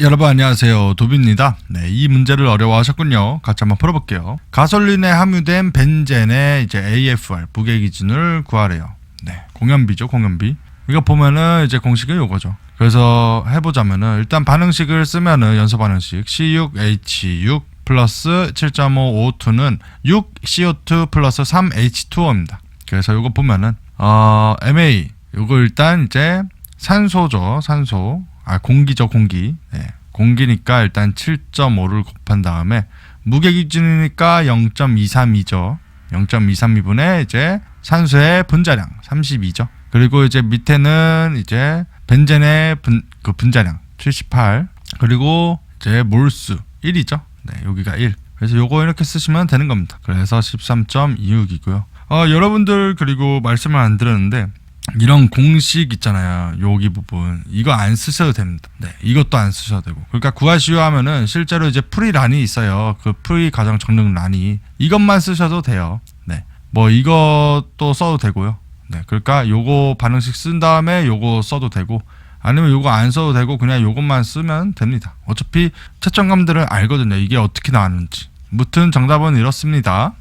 여러분 안녕하세요. 도비입니다. 네, 이 문제를 어려워하셨군요. 같이 한번 풀어볼게요. 가솔린에 함유된 벤젠의 이제 AFR 부계 기준을 구하래요. 네 공연비죠 공연비. 이거 보면은 이제 공식이 요거죠. 그래서 해보자면은 일단 반응식을 쓰면은 연소 반응식 C6H6 플러스 7.5O2는 6CO2 플러스 3H2O입니다. 그래서 요거 보면은 어 MA 요거 일단 이제 산소죠 산소 아 공기죠 공기. 네. 공기니까 일단 7.5를 곱한 다음에 무게 기준이니까 0.232죠. 0.232분의 이제 산소의 분자량 32죠. 그리고 이제 밑에는 이제 벤젠의 분, 그 분자량 78 그리고 이제 몰수 1이죠. 네 여기가 1 그래서 요거 이렇게 쓰시면 되는 겁니다. 그래서 13.26이고요. 어, 여러분들 그리고 말씀을 안 드렸는데 이런 공식 있잖아요. 여기 부분 이거 안 쓰셔도 됩니다. 네, 이것도 안 쓰셔도 되고. 그러니까 구하시오 하면은 실제로 이제 프리 란이 있어요. 그 프리 과정 정릉 란이 이것만 쓰셔도 돼요. 네, 뭐 이것도 써도 되고요. 네, 그러니까 요거 반응식 쓴 다음에 요거 써도 되고 아니면 요거 안 써도 되고 그냥 요것만 쓰면 됩니다. 어차피 채점감들은 알거든요. 이게 어떻게 나왔는지. 무튼 정답은 이렇습니다.